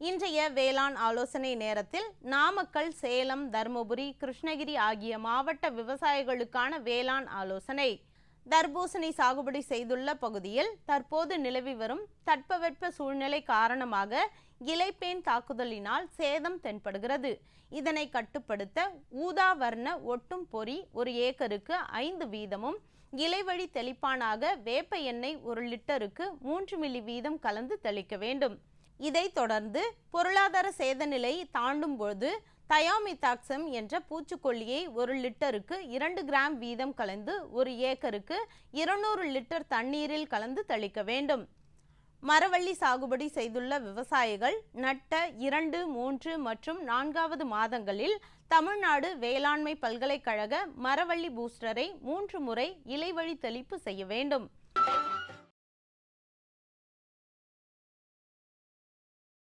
இன்றைய வேளாண் ஆலோசனை நேரத்தில் நாமக்கல் சேலம் தருமபுரி கிருஷ்ணகிரி ஆகிய மாவட்ட விவசாயிகளுக்கான வேளாண் ஆலோசனை. தர்பூசணி சாகுபடி செய்துள்ள பகுதியில் தற்போது நிலவி வரும் தட்பவெட்ப சூழ்நிலை காரணமாக இலைப்பேன் தாக்குதலினால் சேதம் தென்படுகிறது. இதனை கட்டுப்படுத்த ஊதா வர்ண ஒட்டும் பொறி ஒரு ஏக்கருக்கு ஐந்து வீதமும் இலைவழி தெளிப்பானாக வேப்ப எண்ணெய் ஒரு லிட்டருக்கு மூன்று மில்லி வீதம் கலந்து தெளிக்க வேண்டும். இதைத் தொடர்ந்து பொருளாதார சேத நிலை தாண்டும் பொழுது தயோமிதாக்சம் என்ற பூச்சிக்கொல்லியை ஒரு லிட்டருக்கு இரண்டு கிராம் வீதம் கலந்து ஒரு ஏக்கருக்கு இருநூறு லிட்டர் தண்ணீரில் கலந்து தெளிக்க வேண்டும். மரவள்ளி சாகுபடி செய்துள்ள விவசாயிகள் நட்ட இரண்டு மூன்று மற்றும் நான்காவது மாதங்களில் தமிழ்நாடு வேளாண்மை பல்கலைக்கழக மரவள்ளி பூஸ்டரை மூன்று முறை இலைவழி தெளிப்பு செய்ய வேண்டும்.